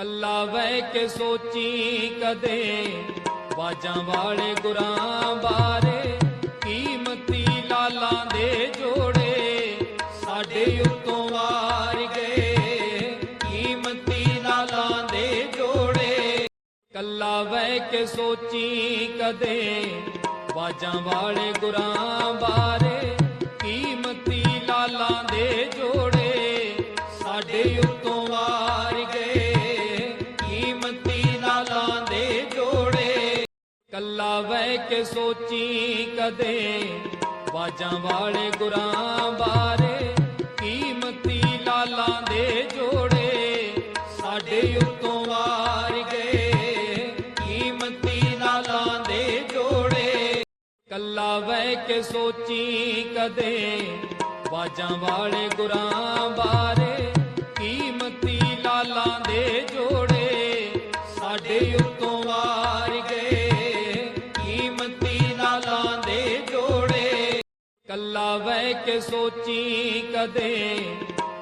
ਕੱਲਾ ਬਹਿ ਕੇ ਸੋਚੀ ਕਦੇ। ਬਾਜਾਂ ਵਾਲੇ ਗੁਰਾਂ ਬਾਰੇ, ਕੀਮਤੀ ਲਾਲਾਂ ਦੇ ਜੋੜੇ। ਸਾਡੇ ਉੱਤੋਂ ਵਾਰ ਗਏ, ਕੀਮਤੀ ਲਾਲਾਂ ਦੇ ਜੋੜੇ। ਕੱਲਾ ਬਹਿ ਕੇ ਸੋਚੀ ਕਦੇ, ਬਾਜਾਂ ਵਾਲੇ ਗੁਰਾਂ ਬਾਰੇ, ਕੀਮਤੀ ਲਾਲਾਂ ਦੇ ਜੋੜੇ। ਸਾਡੇ ਕੱਲਾ ਬਹਿ ਕੇ ਸੋਚੀ ਕਦੇ। ਬਾਜਾਂ ਵਾਲੇ ਗੁਰਾਂ ਬਾਰੇ ਕੀਮਤੀ ਲਾਲਾਂ ਦੇ ਜੋੜੇ। ਸਾਡੇ ਉੱਤੋਂ ਵਾਰ ਗਏ ਕੀਮਤੀ ਲਾਲਾਂ ਦੇ ਜੋੜੇ। ਕੱਲਾ ਬਹਿ ਕੇ ਸੋਚੀ ਕਦੇ। ਬਾਜਾਂ ਵਾਲੇ ਗੁਰਾਂ ਬਾਰੇ ਕੀਮਤੀ ਲਾਲਾਂ ਦੇ ਜੋੜੇ। ਸਾਡੇ ਉੱਤੋਂ ਕੱਲਾ ਬਹਿ ਕੇ ਸੋਚੀ ਕਦੇ।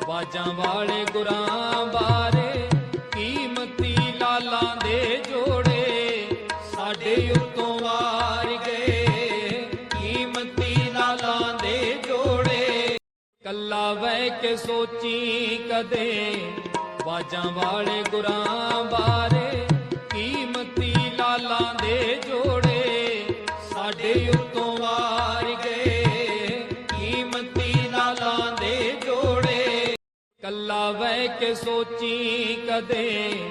ਬਾਜਾਂ ਵਾਲੇ ਗੁਰਾਂ ਬਾਰੇ ਕੀਮਤੀ ਲਾਲਾਂ ਦੇ ਜੋੜੇ ਸਾਡੇ ਉੱਤੋਂ ਵਾਰ ਗਏ। ਕੀਮਤੀ ਲਾਲਾਂ ਦੇ ਜੋੜੇ। ਕੱਲਾ ਬਹਿ ਕੇ ਸੋਚੀ ਕਦੇ। ਬਾਜਾਂ ਵਾਲੇ ਗੁਰਾਂ ਬਾਰੇ ਕੱਲਾ ਬਹਿ ਕੇ ਸੋਚੀ ਕਦੇ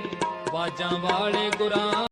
ਬਾਜਾਂ ਵਾਲੇ ਗੁਰਾਂ